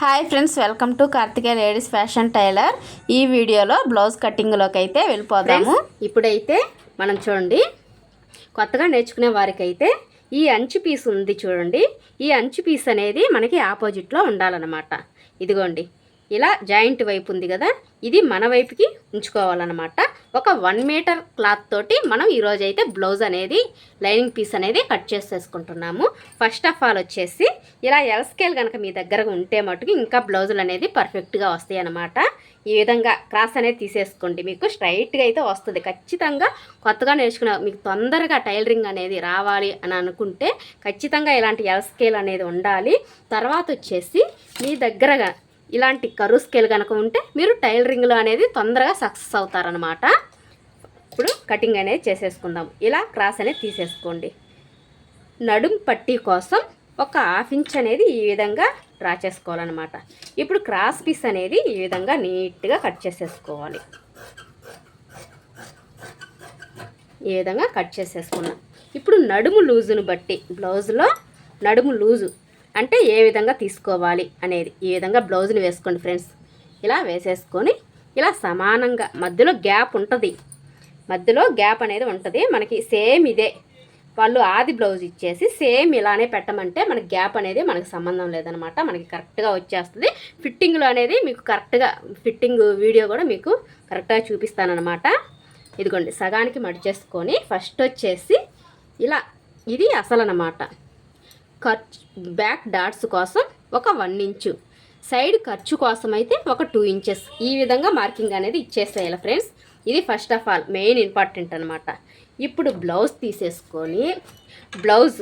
Hi friends welcome to Karthikeya ladies fashion tailor. ఈ వీడియోలో blouse కటింగ్లోకి అయితే వెళ్ళిపోదాము. ఇప్పుడైతే మనం చూడండి కొత్తగా నేర్చుకునే వారికైతే ఈ అంచు పీస్ ఉంది చూడండి. ఈ అంచు పీస్ అనేది మనకి ఆపోజిట్లో ఉండాలన్నమాట. ఇదిగోండి ఇలా జాయింట్ వైపు ఉంది కదా ఇది మన వైపుకి ఉంచుకోవాలన్నమాట. ఒక వన్ మీటర్ క్లాత్ తోటి మనం ఈరోజు అయితే బ్లౌజ్ అనేది లైనింగ్ పీస్ అనేది కట్ చేసేసుకుంటున్నాము. ఫస్ట్ ఆఫ్ ఆల్ వచ్చేసి ఇలా ఎల్ స్కేల్ కనుక మీ దగ్గర ఉంటే మటుకు ఇంకా బ్లౌజులు అనేది పర్ఫెక్ట్గా వస్తాయి అన్నమాట. ఈ విధంగా క్రాస్ అనేది తీసేసుకోండి. మీకు స్ట్రైట్గా అయితే వస్తుంది. ఖచ్చితంగా కొత్తగా నేర్చుకున్న మీకు తొందరగా టైలరింగ్ అనేది రావాలి అని అనుకుంటే ఖచ్చితంగా ఇలాంటి ఎల్ స్కేల్ అనేది ఉండాలి. తర్వాత వచ్చేసి మీ దగ్గరగా ఇలాంటి కరువు స్కేల్ కనుక ఉంటే మీరు టైలరింగ్లో అనేది తొందరగా సక్సెస్ అవుతారనమాట ఇప్పుడు కటింగ్ అనేది చేసేసుకుందాం. ఇలా క్రాస్ అనేది తీసేసుకోండి. నడుం పట్టీ కోసం ఒక హాఫ్ ఇంచ్ అనేది ఈ విధంగా డ్రా చేసుకోవాలన్నమాట. ఇప్పుడు క్రాస్ పీస్ అనేది ఈ విధంగా నీట్గా కట్ చేసేసుకోవాలి. ఈ విధంగా కట్ చేసేసుకున్నాం. ఇప్పుడు నడుము లూజును బట్టి బ్లౌజ్లో నడుము లూజు అంటే ఏ విధంగా తీసుకోవాలి అనేది. ఈ విధంగా బ్లౌజ్ని వేసుకోండి ఫ్రెండ్స్. ఇలా వేసేసుకొని ఇలా సమానంగా మధ్యలో గ్యాప్ ఉంటుంది. మధ్యలో గ్యాప్ అనేది ఉంటుంది. మనకి సేమ్ ఇదే. వాళ్ళు ఆది బ్లౌజ్ ఇచ్చేసి సేమ్ ఇలానే పెట్టమంటే మనకి గ్యాప్ అనేది మనకి సంబంధం లేదనమాట. మనకి కరెక్ట్గా వచ్చేస్తుంది. ఫిట్టింగ్లో అనేది మీకు కరెక్ట్గా ఫిట్టింగ్ వీడియో కూడా మీకు కరెక్ట్గా చూపిస్తానమాట ఇదిగోండి సగానికి మడిచేసుకొని ఫస్ట్ వచ్చేసి ఇలా ఇది అసలు అనమాట ఖర్చు బ్యాక్ డాట్స్ కోసం ఒక వన్ ఇంచు. సైడ్ ఖర్చు కోసం అయితే ఒక టూ ఇంచెస్. ఈ విధంగా మార్కింగ్ అనేది ఇచ్చేసేయాలి ఫ్రెండ్స్. ఇది first of all main important అనమాట ఇప్పుడు బ్లౌజ్ తీసేసుకొని బ్లౌజ్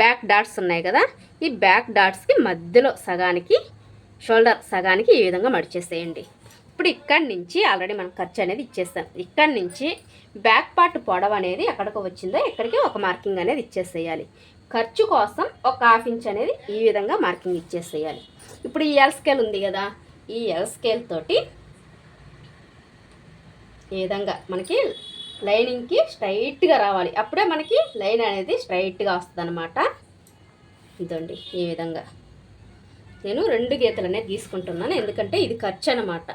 బ్యాక్ డాట్స్ ఉన్నాయి కదా. ఈ బ్యాక్ డాట్స్కి మధ్యలో సగానికి షోల్డర్ సగానికి ఈ విధంగా మడిచేసేయండి ఇప్పుడు ఇక్కడి నుంచి ఆల్రెడీ మనం ఖర్చు అనేది ఇచ్చేస్తాం ఇక్కడి నుంచి బ్యాక్ పార్ట్ పొడవు అనేది ఎక్కడికి వచ్చిందో ఇక్కడికి ఒక మార్కింగ్ అనేది ఇచ్చేసేయాలి. ఖర్చు కోసం ఒక హాఫ్ ఇంచ్ అనేది ఈ విధంగా మార్కింగ్ ఇచ్చేసేయాలి. ఇప్పుడు ఈ ఎల్ స్కేల్ ఉంది కదా ఈ ఎల్ స్కేల్ తోటి ఈ విధంగా మనకి లైనింగ్కి స్ట్రైట్గా రావాలి. అప్పుడే మనకి లైన్ అనేది స్ట్రైట్గా వస్తుంది అనమాట ఇదండి ఈ విధంగా. నేను రెండు గీతలు అనేది తీసుకుంటున్నాను ఎందుకంటే ఇది ఖర్చు అనమాట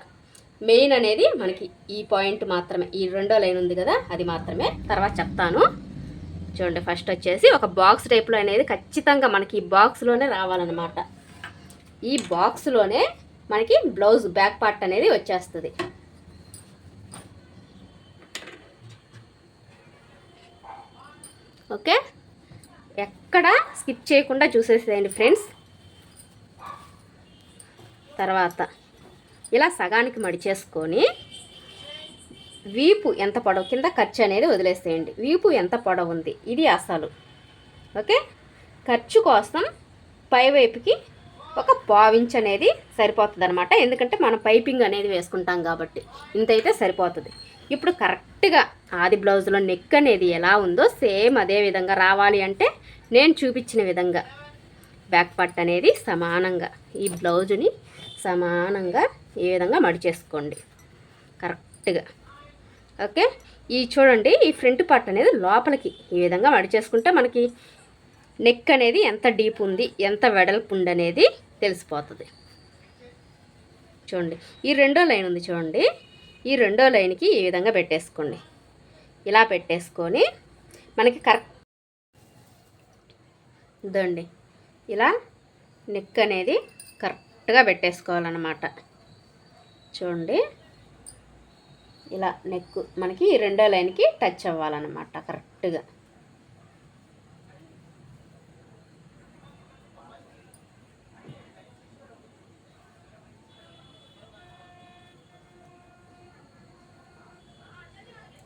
మెయిన్ అనేది మనకి ఈ పాయింట్ మాత్రమే ఈ రెండో లైన్ ఉంది కదా అది మాత్రమే. తర్వాత చెప్తాను. చూడండి ఫస్ట్ వచ్చేసి ఒక బాక్స్ టైప్లో అనేది ఖచ్చితంగా మనకి ఈ బాక్స్లోనే రావాలన్నమాట. ఈ బాక్స్లోనే మనకి బ్లౌజ్ బ్యాక్ పార్ట్ అనేది వచ్చేస్తుంది. ఓకే? ఎక్కడ స్కిప్ చేయకుండా చూసేసేయండి ఫ్రెండ్స్ తర్వాత ఇలా సగానికి మడిచేసుకొని వీపు ఎంత పొడవు? కింద ఖర్చు అనేది వదిలేసేయండి. వీపు ఎంత పొడవు ఉంది? ఇది అసలు. ఓకే? ఖర్చు కోసం పైవైపుకి ఒక పావించ్ అనేది సరిపోతుంది అనమాట ఎందుకంటే మనం పైపింగ్ అనేది వేసుకుంటాం కాబట్టి ఇంతైతే సరిపోతుంది. ఇప్పుడు కరెక్ట్గా ఆది బ్లౌజ్లో నెక్ అనేది ఎలా ఉందో సేమ్ అదే విధంగా రావాలి అంటే నేను చూపించిన విధంగా బ్యాక్ పట్ అనేది సమానంగా ఈ బ్లౌజుని సమానంగా ఈ విధంగా మడిచేసుకోండి. కరెక్ట్గా. ఓకే? ఈ చూడండి ఈ ఫ్రంట్ పార్ట్ అనేది లోపలికి ఈ విధంగా మడిచేసుకుంటే మనకి నెక్ అనేది ఎంత డీప్ ఉంది ఎంత వెడల్పు ఉంది అనేది తెలిసిపోతుంది. చూడండి ఈ రెండో లైన్ ఉంది చూడండి. ఈ రెండో లైన్కి ఈ విధంగా పెట్టేసుకోండి. ఇలా పెట్టేసుకొని మనకి కరెక్ట్ ఇదండి. ఇలా నెక్ అనేది కరెక్ట్గా పెట్టేసుకోవాలన్నమాట. చూడండి. ఇలా నెక్ మనకి ఈ రెండో లైన్కి టచ్ అవ్వాలన్నమాట కరెక్ట్గా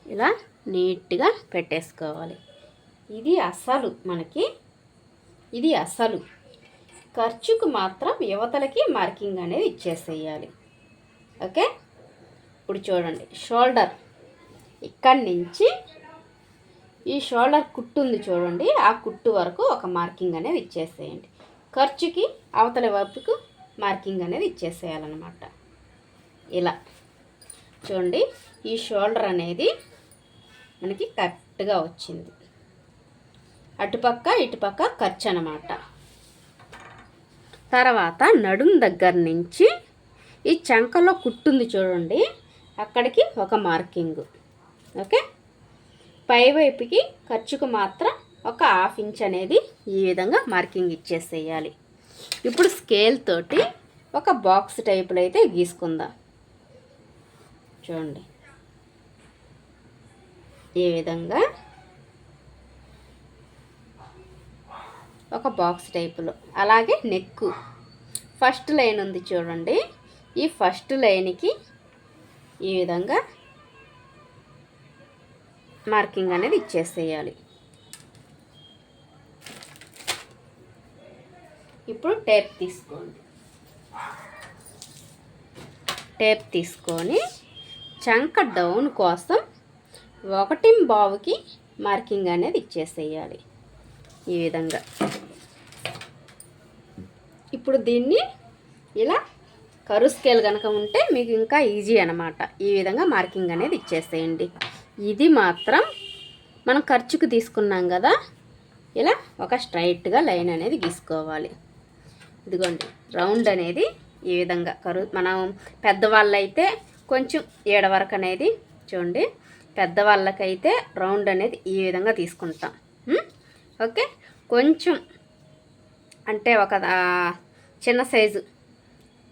ఇలా నీట్గా పెట్టేసుకోవాలి. ఇది అసలు మనకి ఇది అసలు. ఖర్చుకు మాత్రం యువతలకి మార్కింగ్ అనేది ఇచ్చేసేయాలి. ఓకే? ఇప్పుడు చూడండి. షోల్డర్ ఇక్కడి నుంచి ఈ షోల్డర్ కుట్టు ఉంది చూడండి. ఆ కుట్టు వరకు ఒక మార్కింగ్ అనేది ఇచ్చేసేయండి. ఖర్చుకి అవతల వైపుకు మార్కింగ్ అనేది ఇచ్చేసేయాలన్నమాట. ఇలా చూడండి. ఈ షోల్డర్ అనేది మనకి కరెక్ట్గా వచ్చింది. అటుపక్క ఇటుపక్క ఖర్చు అనమాట తర్వాత నడుం దగ్గర నుంచి ఈ చంకలో కుట్టుంది చూడండి. అక్కడికి ఒక మార్కింగ్. ఓకే? పైవైపుకి ఖర్చుకు మాత్రం ఒక హాఫ్ ఇంచ్ అనేది ఈ విధంగా మార్కింగ్ ఇచ్చేసేయాలి. ఇప్పుడు స్కేల్ తోటి ఒక బాక్స్ టైపులో అయితే గీసుకుందాం. చూడండి. ఈ విధంగా ఒక బాక్స్ టైపులో. అలాగే నెక్కు. ఫస్ట్ లైన్ ఉంది చూడండి. ఈ ఫస్ట్ లైన్కి ఈ విధంగా మార్కింగ్ అనేది ఇచ్చేసేయాలి. ఇప్పుడు టేప్ తీసుకోండి. టేప్ తీసుకొని చంక డౌన్ కోసం ఒకటి బావుకి మార్కింగ్ అనేది ఇచ్చేసేయాలి ఈ విధంగా. ఇప్పుడు దీన్ని ఇలా కరు స్కేల్ కనుక ఉంటే మీకు ఇంకా ఈజీ అనమాట ఈ విధంగా మార్కింగ్ అనేది ఇచ్చేసేయండి. ఇది మాత్రం మనం ఖర్చుకు తీసుకున్నాం కదా ఇలా ఒక స్ట్రైట్గా లైన్ అనేది గీసుకోవాలి. ఇదిగోండి రౌండ్ అనేది ఈ విధంగా కరు మనం పెద్దవాళ్ళైతే కొంచెం ఏడ వరకు అనేది చూడండి పెద్దవాళ్ళకైతే రౌండ్ అనేది ఈ విధంగా తీసుకుంటాం. ఓకే? కొంచెం అంటే ఒక చిన్న సైజు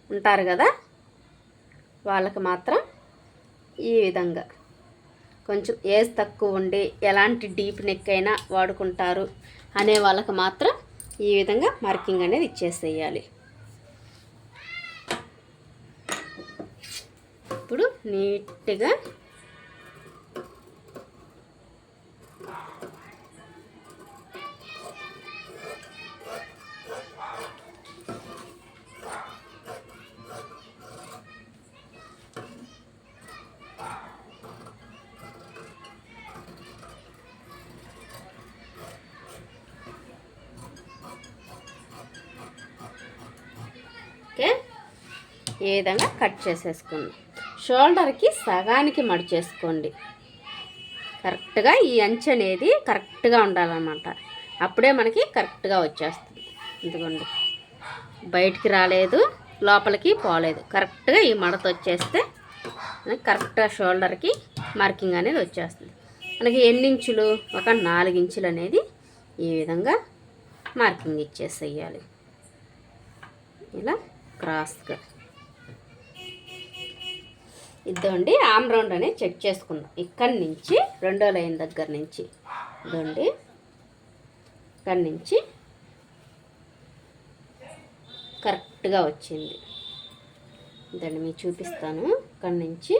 ఉంటారు కదా? వాళ్ళకి మాత్రం ఈ విధంగా. కొంచెం ఏజ్ తక్కువ ఉండి ఎలాంటి డీప్ నెక్ అయినా వాడుకుంటారు అనే వాళ్ళకి మాత్రం ఈ విధంగా మార్కింగ్ అనేది ఇచ్చేసేయాలి. ఇప్పుడు నీట్గా ఈ విధంగా కట్ చేసేసుకోండి. షోల్డర్కి సగానికి మడిచేసుకోండి కరెక్ట్గా ఈ అంచు అనేది కరెక్ట్గా ఉండాలన్నమాట. అప్పుడే మనకి కరెక్ట్గా వచ్చేస్తుంది. ఇదిగోండి. బయటికి రాలేదు లోపలికి పోలేదు. కరెక్ట్గా ఈ మడత వచ్చేస్తే మనకి కరెక్ట్గా షోల్డర్కి మార్కింగ్ అనేది వచ్చేస్తుంది. మనకి ఎన్ని ఇంచులు? ఒక నాలుగు ఇంచులు అనేది ఈ విధంగా మార్కింగ్ ఇచ్చేసేయాలి. ఇలా క్రాస్గా. ఇద్దండి ఆమ్ రౌండ్ అనేది చెక్ చేసుకుందాం ఇక్కడి నుంచి రెండో లైన్ దగ్గర నుంచి. ఇదండి. ఇక్కడి నుంచి కరెక్ట్గా వచ్చింది. ఇదండి మీకు చూపిస్తాను. ఇక్కడి నుంచి.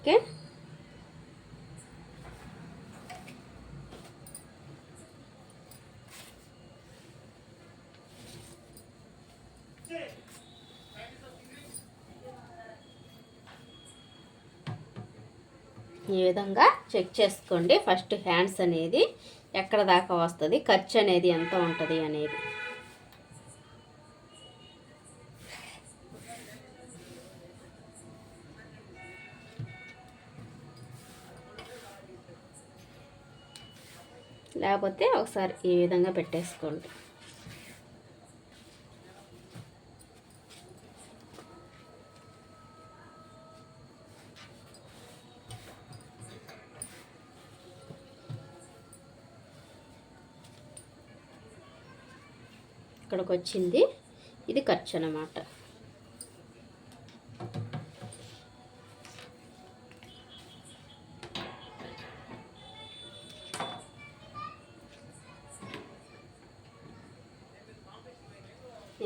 ఓకే ఈ విధంగా చెక్ చేసుకోండి. ఫస్ట్ హ్యాండ్స్ అనేది ఎక్కడ దాకా వస్తుంది ఖర్చు అనేది ఎంత ఉంటుంది అనేది. లేకపోతే ఒకసారి ఈ విధంగా పెట్టేసుకోండి. ఇక్కడికి వచ్చింది ఇది ఖర్చు అన్నమాట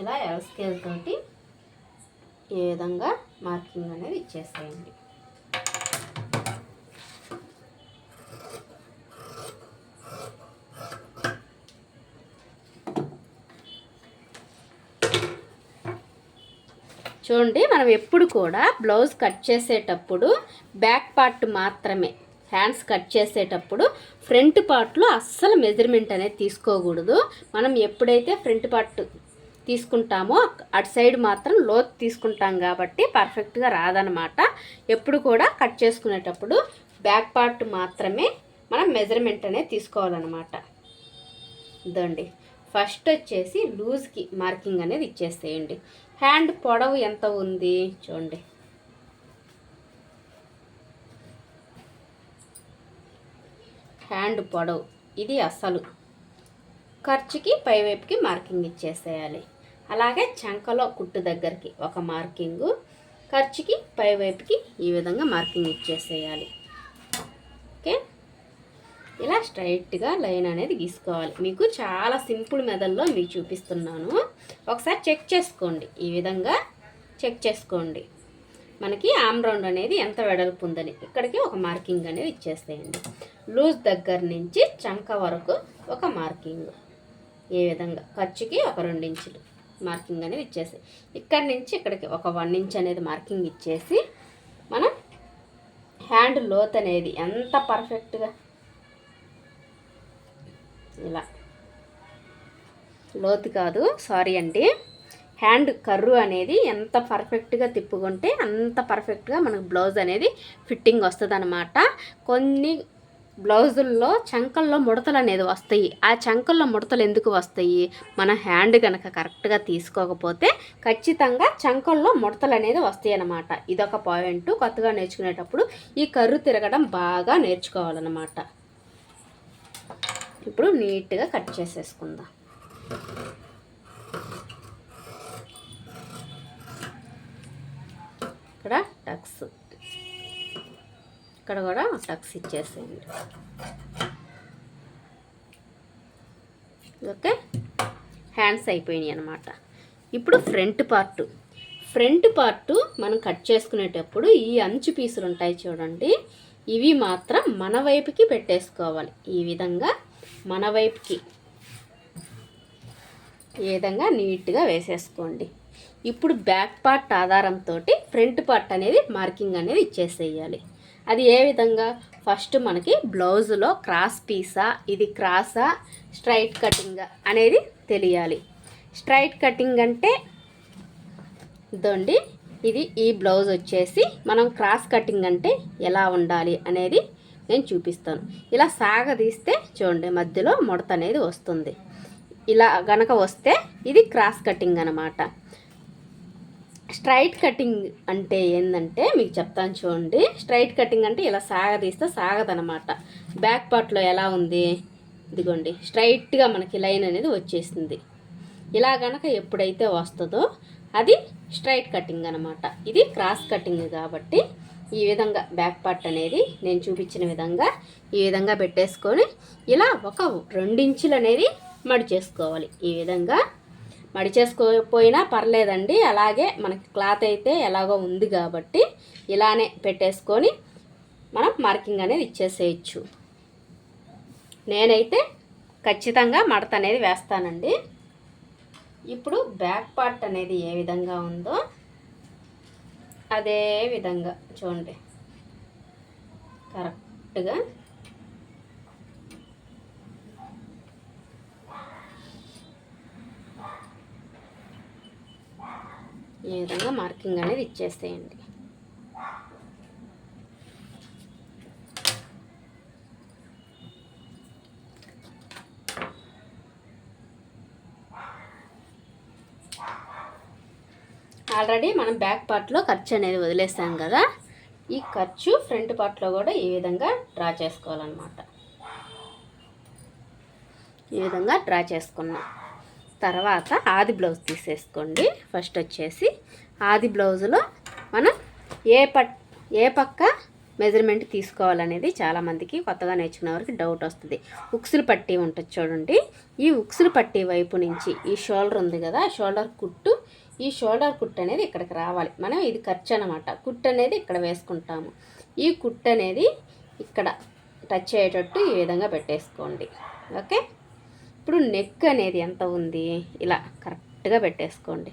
ఇలా ఎల్ స్కేల్ తోటి ఈ విధంగా మార్కింగ్ అనేది ఇచ్చేసేయండి. చూడండి మనం ఎప్పుడు కూడా బ్లౌజ్ కట్ చేసేటప్పుడు బ్యాక్ పార్ట్ మాత్రమే హ్యాండ్స్ కట్ చేసేటప్పుడు ఫ్రంట్ పార్ట్లో అస్సలు మెజర్మెంట్ అనేది తీసుకోకూడదు. మనం ఎప్పుడైతే ఫ్రంట్ పార్ట్ తీసుకుంటామో అటు సైడ్ మాత్రం లోతు తీసుకుంటాం కాబట్టి పర్ఫెక్ట్గా రాదనమాట ఎప్పుడు కూడా కట్ చేసుకునేటప్పుడు బ్యాక్ పార్ట్ మాత్రమే మనం మెజర్మెంట్ అనేది తీసుకోవాలన్నమాట. ఇదండి. ఫస్ట్ వచ్చేసి లూజ్కి మార్కింగ్ అనేది ఇచ్చేసేయండి. హ్యాండ్ పొడవు ఎంత ఉంది? చూడండి. హ్యాండ్ పొడవు. ఇది అసలు. ఖర్చుకి పైవైపుకి మార్కింగ్ ఇచ్చేసేయాలి. అలాగే చంకలో కుట్టు దగ్గరికి ఒక మార్కింగు. ఖర్చుకి పైవైపుకి ఈ విధంగా మార్కింగ్ ఇచ్చేసేయాలి. ఓకే? ఇలా స్ట్రైట్గా లైన్ అనేది గీసుకోవాలి. మీకు చాలా సింపుల్ మెథడ్లో మీకు చూపిస్తున్నాను. ఒకసారి చెక్ చేసుకోండి. ఈ విధంగా చెక్ చేసుకోండి. మనకి ఆమ్ రౌండ్ అనేది ఎంత వెడల్పు ఉందని. ఇక్కడికి ఒక మార్కింగ్ అనేది ఇచ్చేసేయండి. లూజ్ దగ్గర నుంచి చంక వరకు ఒక మార్కింగ్. ఏ విధంగా ఖర్చుకి ఒక రెండు ఇంచులు మార్కింగ్ అనేది ఇచ్చేసి ఇక్కడి నుంచి ఇక్కడికి ఒక వన్ ఇంచ్ అనేది మార్కింగ్ ఇచ్చేసి మనం హ్యాండ్ లోత్ అనేది ఎంత పర్ఫెక్ట్గా ఇలా. లోతు కాదు సారీ అండి. హ్యాండ్ కర్రు అనేది ఎంత పర్ఫెక్ట్గా తిప్పుకుంటే అంత పర్ఫెక్ట్గా మనకు బ్లౌజ్ అనేది ఫిట్టింగ్ వస్తుంది అనమాట కొన్ని బ్లౌజుల్లో చంకల్లో ముడతలు అనేది వస్తాయి. ఆ చంకల్లో ముడతలు ఎందుకు వస్తాయి? మన హ్యాండ్ కనుక కరెక్ట్గా తీసుకోకపోతే ఖచ్చితంగా చంకల్లో ముడతలు అనేది వస్తాయి అన్నమాట ఇదొక పాయింట్. కొత్తగా నేర్చుకునేటప్పుడు ఈ కర్రు తిరగడం బాగా నేర్చుకోవాలన్నమాట. ఇప్పుడు నీట్గా కట్ చేసేసుకుందాం. ఇక్కడ టక్స్. ఇక్కడ కూడా టక్స్ ఇచ్చేసేయండి. ఓకే? హ్యాండ్స్ అయిపోయినాయి అనమాట ఇప్పుడు ఫ్రంట్ పార్ట్. ఫ్రంట్ పార్ట్ మనం కట్ చేసుకునేటప్పుడు ఈ అంచు పీసులు ఉంటాయి చూడండి. ఇవి మాత్రం మన వైపుకి పెట్టేసుకోవాలి. ఈ విధంగా మన వైపుకి. ఈ విధంగా నీట్గా వేసేసుకోండి. ఇప్పుడు బ్యాక్ పార్ట్ ఆధారంతో ఫ్రంట్ పార్ట్ అనేది మార్కింగ్ అనేది ఇచ్చేసేయాలి. అది ఏ విధంగా? ఫస్ట్ మనకి బ్లౌజులో క్రాస్ పీసా ఇది క్రాసా స్ట్రైట్ కటింగ్ అనేది తెలియాలి. స్ట్రైట్ కటింగ్ అంటే ఇదండి. ఇది ఈ బ్లౌజ్ వచ్చేసి మనం క్రాస్ కటింగ్ అంటే ఎలా ఉండాలి అనేది నేను చూపిస్తాను. ఇలా సాగదీస్తే చూడండి మధ్యలో ముడత అనేది వస్తుంది. ఇలా గనక వస్తే ఇది క్రాస్ కటింగ్ అనమాట స్ట్రైట్ కటింగ్ అంటే ఏంటంటే మీకు చెప్తాను చూడండి. స్ట్రైట్ కటింగ్ అంటే ఇలా సాగదీస్తే సాగదనమాట బ్యాక్ పార్ట్లో ఎలా ఉంది? ఇదిగోండి స్ట్రైట్గా మనకి లైన్ అనేది వచ్చేసింది. ఇలా గనక ఎప్పుడైతే వస్తుందో అది స్ట్రైట్ కటింగ్ అనమాట ఇది క్రాస్ కటింగ్ కాబట్టి ఈ విధంగా బ్యాక్ పార్ట్ అనేది నేను చూపించిన విధంగా ఈ విధంగా పెట్టేసుకొని ఇలా ఒక రెండించులు అనేది మడిచేసుకోవాలి ఈ విధంగా మడిచేసుకోకపోయినా పర్లేదండి. అలాగే మనకి క్లాత్ అయితే ఎలాగో ఉంది కాబట్టి ఇలానే పెట్టేసుకొని మనం మార్కింగ్ అనేది ఇచ్చేసేయచ్చు. నేనైతే ఖచ్చితంగా మడత అనేది వేస్తానండి. ఇప్పుడు బ్యాక్ పార్ట్ అనేది ఏ విధంగా ఉందో అదే విధంగా చూడండి. కరెక్ట్గా ఈ విధంగా మార్కింగ్ అనేది ఇచ్చేసేయండి. ఆల్రెడీ మనం బ్యాక్ పార్ట్లో ఖర్చు అనేది వదిలేసాం కదా. ఈ ఖర్చు ఫ్రంట్ పార్ట్లో కూడా ఈ విధంగా డ్రా చేసుకోవాలన్నమాట. ఈ విధంగా డ్రా చేసుకున్నాం. తర్వాత ఆది బ్లౌజ్ తీసేసుకోండి. ఫస్ట్ వచ్చేసి ఆది బ్లౌజులో మనం ఏ పట్ ఏ పక్క మెజర్మెంట్ తీసుకోవాలనేది చాలామందికి కొత్తగా నేర్చుకునే వారికి డౌట్ వస్తుంది. ఉక్సులు పట్టి ఉంటుంది చూడండి. ఈ ఉక్సులు పట్టి వైపు నుంచి ఈ షోల్డర్ ఉంది కదా షోల్డర్ కుట్టు ఈ షోల్డర్ కుట్టు అనేది ఇక్కడికి రావాలి. మనం ఇది ఖర్చు అనమాట కుట్ అనేది ఇక్కడ వేసుకుంటాము. ఈ కుట్టు అనేది ఇక్కడ టచ్ అయ్యేటట్టు ఈ విధంగా పెట్టేసుకోండి. ఓకే? ఇప్పుడు నెక్ అనేది ఎంత ఉంది? ఇలా కరెక్ట్గా పెట్టేసుకోండి.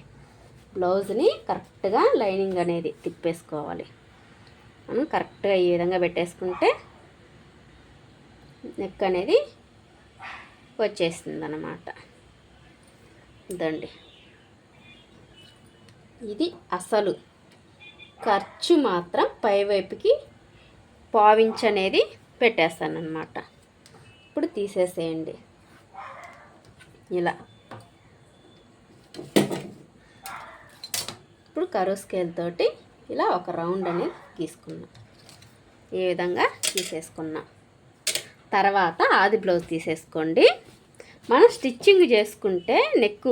బ్లౌజ్ని కరెక్ట్గా లైనింగ్ అనేది తిప్పేసుకోవాలి. మనం కరెక్ట్గా ఈ విధంగా పెట్టేసుకుంటే నెక్ అనేది వచ్చేసింది అన్నమాట ఇదండి. ఇది అసలు ఖర్చు మాత్రం పైవైపుకి పావించ్ అనేది పెట్టేస్తాను ఇప్పుడు తీసేసేయండి. ఇలా. ఇప్పుడు కరువు స్కేల్ తోటి ఇలా ఒక రౌండ్ అనేది గీసుకున్నాం. ఈ విధంగా తీసేసుకున్నాం. తర్వాత ఆది బ్లౌజ్ తీసేసుకోండి. మనం స్టిచ్చింగ్ చేసుకుంటే నెక్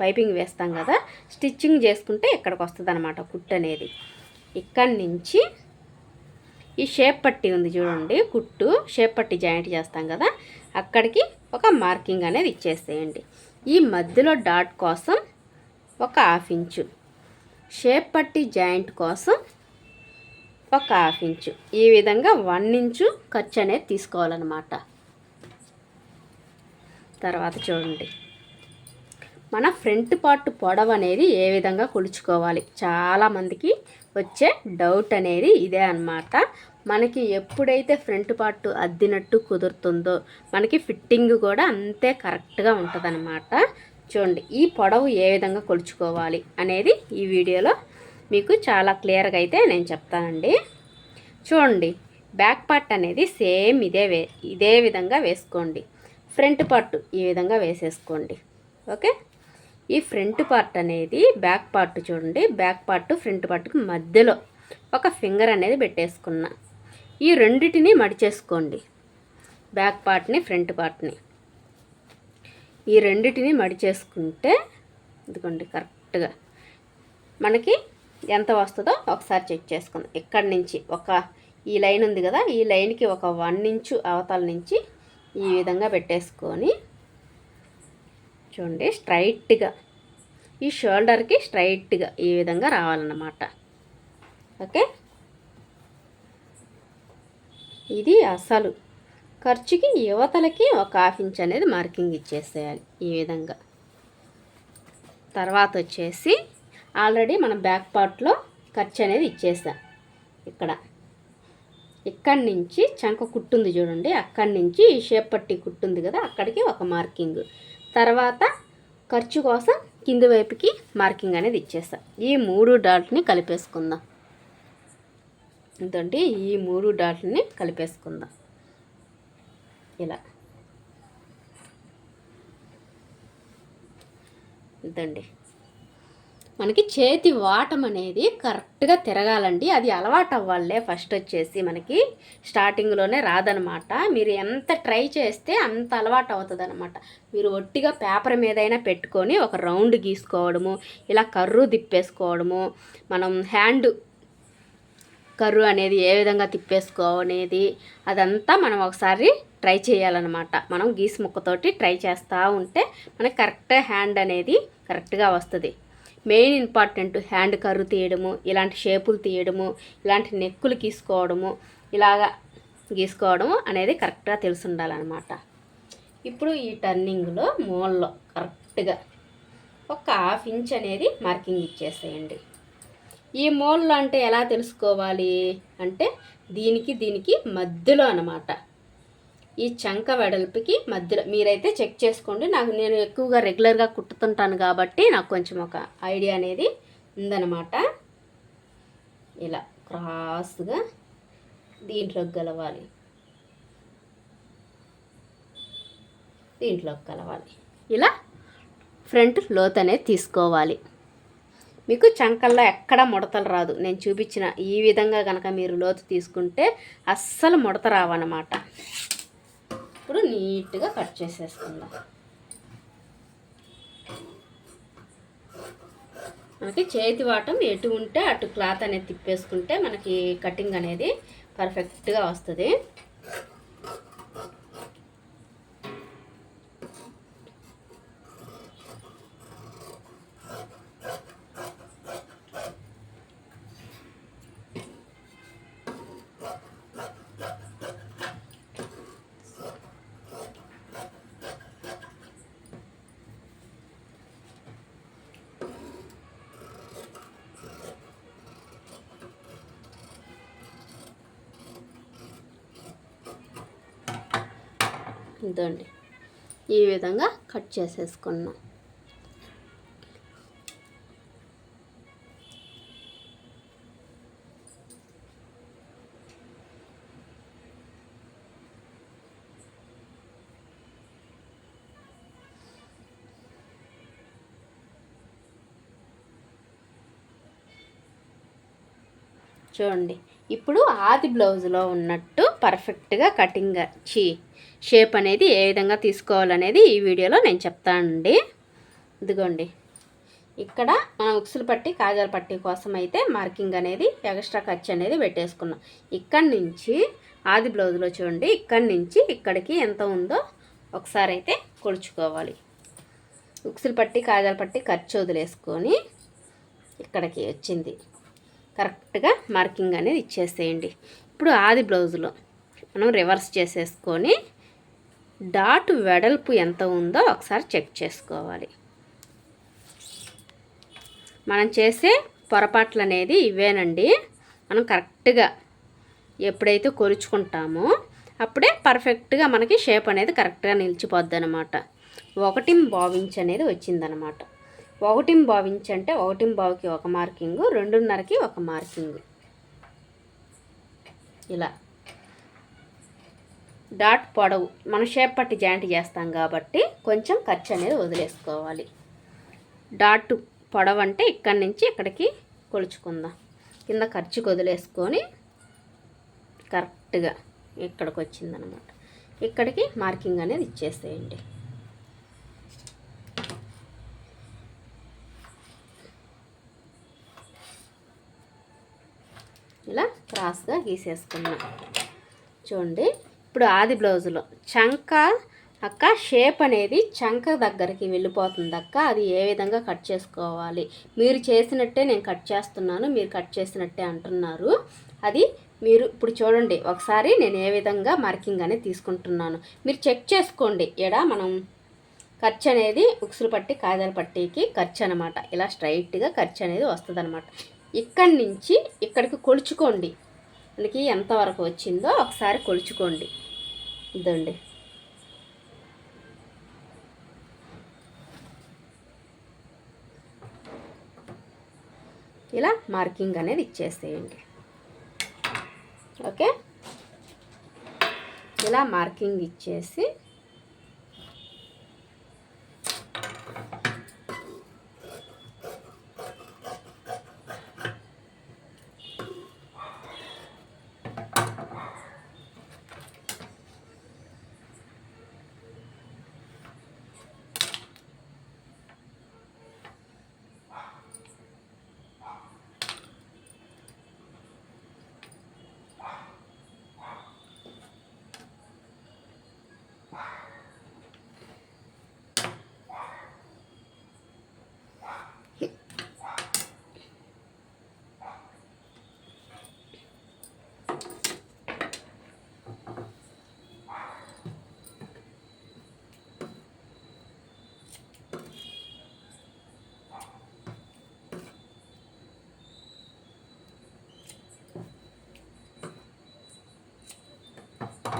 పైపింగ్ వేస్తాం కదా స్టిచ్చింగ్ చేసుకుంటే ఇక్కడికి వస్తుంది అనమాట కుట్టు అనేది. ఇక్కడి నుంచి ఈ షేప్ పట్టి ఉంది చూడండి కుట్టు షేప్ పట్టి జాయింట్ చేస్తాం కదా అక్కడికి ఒక మార్కింగ్ అనేది ఇచ్చేసేయండి. ఈ మధ్యలో డాట్ కోసం ఒక హాఫ్ ఇంచు షేప్ పట్టి జాయింట్ కోసం ఒక హాఫ్ ఇంచు. ఈ విధంగా వన్ ఇంచు ఖర్చు అనేది తీసుకోవాలన్నమాట. తర్వాత చూడండి. మన ఫ్రంట్ పార్ట్ పొడవు అనేది ఏ విధంగా కొలుచుకోవాలి? చాలామందికి వచ్చే డౌట్ అనేది ఇదే అన్నమాట. మనకి ఎప్పుడైతే ఫ్రంట్ పార్ట్ అద్దినట్టు కుదురుతుందో మనకి ఫిట్టింగ్ కూడా అంతే కరెక్ట్గా ఉంటుందన్నమాట. చూడండి ఈ పొడవు ఏ విధంగా కొలుచుకోవాలి అనేది ఈ వీడియోలో మీకు చాలా క్లియర్గా అయితే నేను చెప్తానండి. చూడండి బ్యాక్ పార్ట్ అనేది సేమ్ ఇదే వే ఇదే విధంగా వేసుకోండి. ఫ్రంట్ పార్ట్ ఈ విధంగా వేసేసుకోండి. ఓకే? ఈ ఫ్రంట్ పార్ట్ అనేది బ్యాక్ పార్ట్ చూడండి. బ్యాక్ పార్ట్ ఫ్రంట్ పార్ట్కి మధ్యలో ఒక ఫింగర్ అనేది పెట్టేసుకున్నా. ఈ రెండిటిని మడిచేసుకోండి. బ్యాక్ పార్ట్ని ఫ్రంట్ పార్ట్ని. ఈ రెండిటిని మడిచేసుకుంటే ఇదిగోండి కరెక్ట్గా మనకి ఎంత వస్తుందో ఒకసారి చెక్ చేసుకుందాం. ఇక్కడి నుంచి ఒక ఈ లైన్ ఉంది కదా ఈ లైన్కి ఒక వన్ ఇంచు అవతల నుంచి ఈ విధంగా పెట్టేసుకొని చూడండి స్ట్రైట్గా. ఈ షోల్డర్కి స్ట్రైట్గా ఈ విధంగా రావాలన్నమాట. ఓకే? ఇది అసలు. ఖర్చుకి యువతలకి ఒక హాఫ్ ఇంచ్ అనేది మార్కింగ్ ఇచ్చేసేయాలి ఈ విధంగా. తర్వాత వచ్చేసి ఆల్రెడీ మనం బ్యాక్ పార్ట్లో ఖర్చు అనేది ఇచ్చేసాం. ఇక్కడ. ఇక్కడి నుంచి చంక కుట్టుంది చూడండి అక్కడి నుంచి ఈ షేప్ పట్టి కుట్టుంది కదా అక్కడికి ఒక మార్కింగ్. తర్వాత ఖర్చు కోసం కింది వైపుకి మార్కింగ్ అనేది ఇచ్చేస్తా. ఈ మూడు డాట్ని కలిపేసుకుందాం. ఎందుకంటే ఈ మూడు డాట్ని కలిపేసుకుందాం. ఇలా. ఇదండి. మనకి చేతి వాటం అనేది కరెక్ట్గా తిరగాలండి. అది అలవాటు అవ్వాలే ఫస్ట్ వచ్చేసి మనకి. స్టార్టింగ్లోనే రాదనమాట. మీరు ఎంత ట్రై చేస్తే అంత అలవాటు అవుతుంది అనమాట మీరు ఒట్టిగా పేపర్ మీదైనా పెట్టుకొని ఒక రౌండ్ గీసుకోవడము ఇలా కర్రు తిప్పేసుకోవడము మనం హ్యాండ్ కర్రు అనేది ఏ విధంగా తిప్పేసుకోనేది అదంతా మనం ఒకసారి ట్రై చేయాలన్నమాట మనం గీసి ముక్కతోటి ట్రై చేస్తూ ఉంటే మనకి కరెక్ట్ హ్యాండ్ అనేది కరెక్ట్గా వస్తుంది. మెయిన్ ఇంపార్టెంట్ హ్యాండ్ కర్రు తీయడము ఇలాంటి షేపులు తీయడము ఇలాంటి నెక్కులు గీసుకోవడము ఇలాగా గీసుకోవడము అనేది కరెక్ట్గా తెలిసి ఉండాలన్నమాట ఇప్పుడు ఈ టర్నింగ్లో మూలలో కరెక్ట్గా ఒక హాఫ్ ఇంచ్ అనేది మార్కింగ్ ఇచ్చేసేయండి. ఈ మూలలో అంటే ఎలా తెలుసుకోవాలి? అంటే దీనికి దీనికి మధ్యలో అనమాట ఈ చంక వెడల్పుకి మధ్యలో మీరైతే చెక్ చేసుకోండి. నాకు నేను ఎక్కువగా రెగ్యులర్గా కుట్టుతుంటాను కాబట్టి నాకు కొంచెం ఒక ఐడియా అనేది ఉందన్నమాట. ఇలా క్రాస్గా దీంట్లోకి కలవాలి. దీంట్లోకి కలవాలి. ఇలా ఫ్రంట్ లోత్ అనేది తీసుకోవాలి. మీకు చంకల్లో ఎక్కడ ముడతలు రాదు. నేను చూపించిన ఈ విధంగా కనుక మీరు లోతు తీసుకుంటే అస్సలు ముడత రావన్నమాట. ఇప్పుడు నీట్గా కట్ చేసేసుకుందాం. మనకి చేతి వాటం ఎటు ఉంటే అటు క్లాత్ అనేది తిప్పేసుకుంటే మనకి కటింగ్ అనేది పర్ఫెక్ట్గా వస్తుంది. ఇదండి. ఈ విధంగా కట్ చేసేసుకున్నాం. చూడండి ఇప్పుడు ఆది బ్లౌజ్లో ఉన్నట్టు పర్ఫెక్ట్గా కటింగ్ చీ షేప్ అనేది ఏ విధంగా తీసుకోవాలనేది ఈ వీడియోలో నేను చెప్తానండి ఇదిగోండి. ఇక్కడ మనం ఉక్సులు పట్టి కాజాల పట్టి కోసం అయితే మార్కింగ్ అనేది ఎక్స్ట్రా ఖర్చు అనేది పెట్టేసుకున్నాం. ఇక్కడి నుంచి ఆది బ్లౌజ్లో చూడండి ఇక్కడి నుంచి ఇక్కడికి ఎంత ఉందో ఒకసారి అయితే కొలుచుకోవాలి. ఉక్సులు పట్టి కాజాల పట్టి ఖర్చు వదిలేసుకొని ఇక్కడికి వచ్చింది. కరెక్ట్గా మార్కింగ్ అనేది ఇచ్చేసేయండి. ఇప్పుడు ఆది బ్లౌజ్లో మనం రివర్స్ చేసేసుకొని డాట్ వెడల్పు ఎంత ఉందో ఒకసారి చెక్ చేసుకోవాలి. మనం చేసే పొరపాట్లు అనేది ఇవేనండి. మనం కరెక్ట్గా ఎప్పుడైతే కొలుచుకుంటామో అప్పుడే పర్ఫెక్ట్గా మనకి షేప్ అనేది కరెక్ట్గా నిలిచిపోద్ది అనమాట ఒకటిం బావించ్ అనేది వచ్చిందనమాట ఒకటిం బావించ్ అంటే ఒకటిం బావుకి ఒక మార్కింగు రెండున్నరకి ఒక మార్కింగు. ఇలా. డాట్ పొడవు. మనం షేప్ పట్టి జాయింట్ చేస్తాం కాబట్టి కొంచెం ఖర్చు అనేది వదిలేసుకోవాలి. డాట్ పొడవు అంటే ఇక్కడి నుంచి ఇక్కడికి కొలుచుకుందాం. కింద ఖర్చుకు వదిలేసుకొని కరెక్ట్గా ఇక్కడికి వచ్చిందనమాట. ఇక్కడికి మార్కింగ్ అనేది ఇచ్చేసేయండి. ఇలా క్రాస్గా గీసేసుకున్నాం చూడండి. ఇప్పుడు ఆది బ్లౌజులో. చంక అక్క షేప్ అనేది చంక దగ్గరికి వెళ్ళిపోతుంది అక్క. అది ఏ విధంగా కట్ చేసుకోవాలి? మీరు చేసినట్టే నేను కట్ చేస్తున్నాను మీరు కట్ చేసినట్టే అంటున్నారు. అది మీరు ఇప్పుడు చూడండి ఒకసారి నేను ఏ విధంగా మార్కింగ్ అనేది తీసుకుంటున్నాను. మీరు చెక్ చేసుకోండి ఎడ మనం ఖర్చు అనేది ఉక్సులు పట్టి కాజాల పట్టీకి ఖర్చు అనమాట ఇలా స్ట్రైట్గా ఖర్చు అనేది వస్తుంది అనమాట ఇక్కడి నుంచి ఇక్కడికి కొలుచుకోండి. మనకి ఎంతవరకు వచ్చిందో ఒకసారి కొలుచుకోండి. ఇదండి. ఇలా మార్కింగ్ అనేది ఇచ్చేసేయండి. ఓకే? ఇలా మార్కింగ్ ఇచ్చేసి